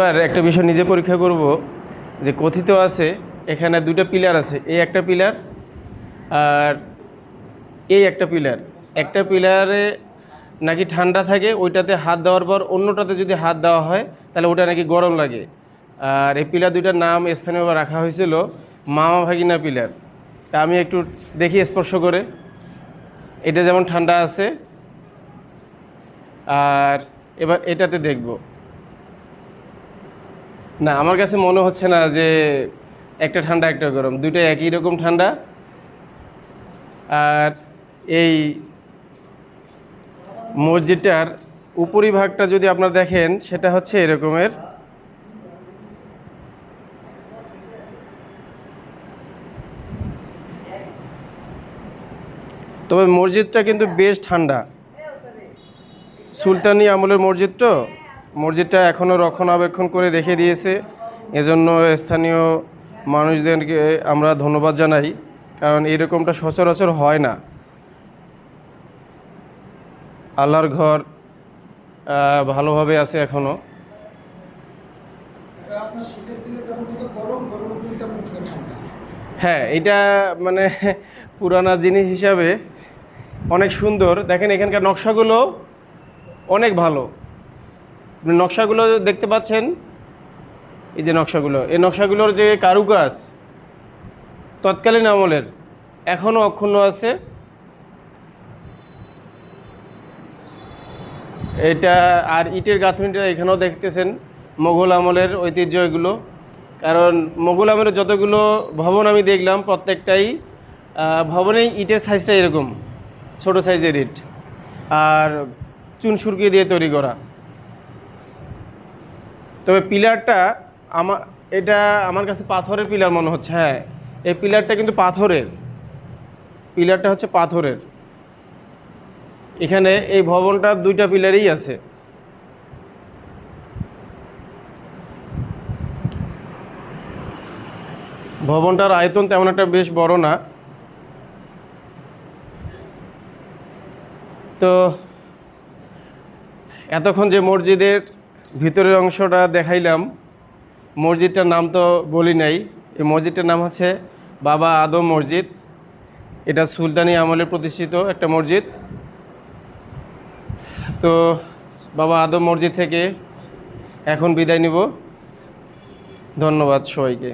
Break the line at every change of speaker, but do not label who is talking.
এবার একটা বিষয় নিজে পরীক্ষা করব, যে কথিত আছে এখানে দুটো পিলার আছে এই একটা পিলার আর এই একটা পিলার একটা পিলারে নাকি ঠান্ডা থাকে, ওইটাতে হাত দেওয়ার পর অন্যটাতে যদি হাত দেওয়া হয়, তাহলে ওটা নাকি গরম লাগে। আর এই পিলার দুইটার নাম স্থানীয় রাখা হয়েছিল মামা ভাগিনা পিলার তা আমি একটু দেখি স্পর্শ করে। এটা যেমন ঠান্ডা আছে, আর এবার এটাতে দেখব। না, আমার কাছে মনে হচ্ছে না যে একটা ঠান্ডা, একটা গরম। দুইটা একই রকম ঠান্ডা। আর এই মসজিদটার উপরিভাগটা যদি আপনারা দেখেন, সেটা হচ্ছে এরকমের। তবে মসজিদটা কিন্তু বেশ ঠান্ডা। সুলতানি আমলের মসজিদ তো? মসজিদটা এখনও রক্ষণাবেক্ষণ করে রেখে দিয়েছে। এজন্য স্থানীয় মানুষদেরকে আমরা ধন্যবাদ জানাই কারণ এরকমটা সচরাচর হয় না। আল্লাহর ঘর ভালোভাবে আছে এখনও। হ্যাঁ এটা মানে পুরানা জিনিস হিসাবে অনেক সুন্দর। দেখেন এখানকার নকশাগুলো অনেক ভালো। নকশাগুলো দেখতে পাচ্ছেন? এই যে নকশাগুলো। এই নকশাগুলোর যে কারুকাজ তৎকালীন আমলের, এখনও অক্ষুণ্ণ আছে। এটা আর ইটের গাঁথনিটা এখানেও দেখতেছেন মোগল আমলের ঐতিহ্য এগুলো। কারণ মোগল আমলের যতগুলো ভবন আমি দেখলাম, প্রত্যেকটাই ভবনেই ইটের সাইজটা এরকম, ছোট সাইজের ইট। আর চুন সুরকি দিয়ে তৈরি করা। তবে পিলারটা আমার এটা আমার কাছে পাথরের পিলার মনে হচ্ছে হ্যাঁ। এই পিলারটা কিন্তু পাথরের। পিলারটা হচ্ছে পাথরের। এখানে এই ভবনটা দুইটা পিলারই আছে। ভবনটার আয়তন তেমন একটা বেশ বড় না। তো, এতক্ষণ যে মসজিদের ভিতরের অংশটা দেখাইলাম। মসজিদটার নাম তো বলি নাই। এই মসজিদটার নাম হচ্ছে বাবা আদম মসজিদ। এটা সুলতানি আমলে প্রতিষ্ঠিত একটা মসজিদ। তো বাবা আদম মসজিদ থেকে এখন বিদায় নিব। ধন্যবাদ সবাইকে।